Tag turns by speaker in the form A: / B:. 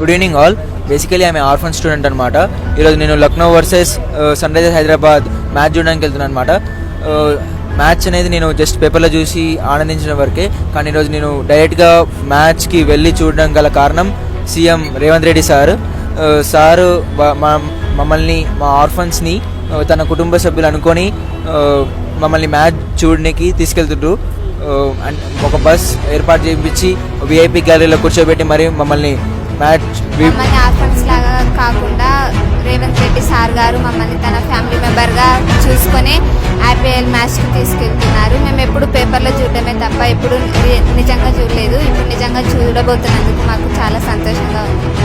A: Good evening all basically ఆమె orphan student అనమాట ఈరోజు నేను Lucknow versus Sunrisers Hyderabad match చూడడానికి వెళ్తున్నాను అనమాట మ్యాచ్ అనేది నేను జస్ట్ పేపర్లో చూసి ఆనందించిన వరకే కానీ ఈరోజు నేను డైరెక్ట్గా మ్యాచ్కి వెళ్ళి చూడడం గల కారణం CM Revanth Reddy sir. Sir మమ్మల్ని మా ఆర్ఫన్స్ని తన కుటుంబ సభ్యులు అనుకొని మమ్మల్ని మ్యాచ్ చూడడానికి తీసుకెళ్తుండ్రు. అండ్ ఒక బస్ ఏర్పాటు చేయించి విఐపి గ్యాలరీలో కూర్చోబెట్టి మరి మమ్మల్ని మ్యాచ్
B: మమ్మల్ని ఆర్ఫన్స్ లాగా కాకుండా రేవంత్ రెడ్డి సార్ గారు మమ్మల్ని తన ఫ్యామిలీ మెంబర్గా చూసుకొని ఐపీఎల్ మ్యాచ్కి తీసుకెళ్తున్నారు. మేము ఎప్పుడు పేపర్లో చూడడమే తప్ప ఎప్పుడు నిజంగా చూడలేదు. ఇప్పుడు నిజంగా చూడబోతున్నందుకు మాకు చాలా సంతోషంగా ఉంది.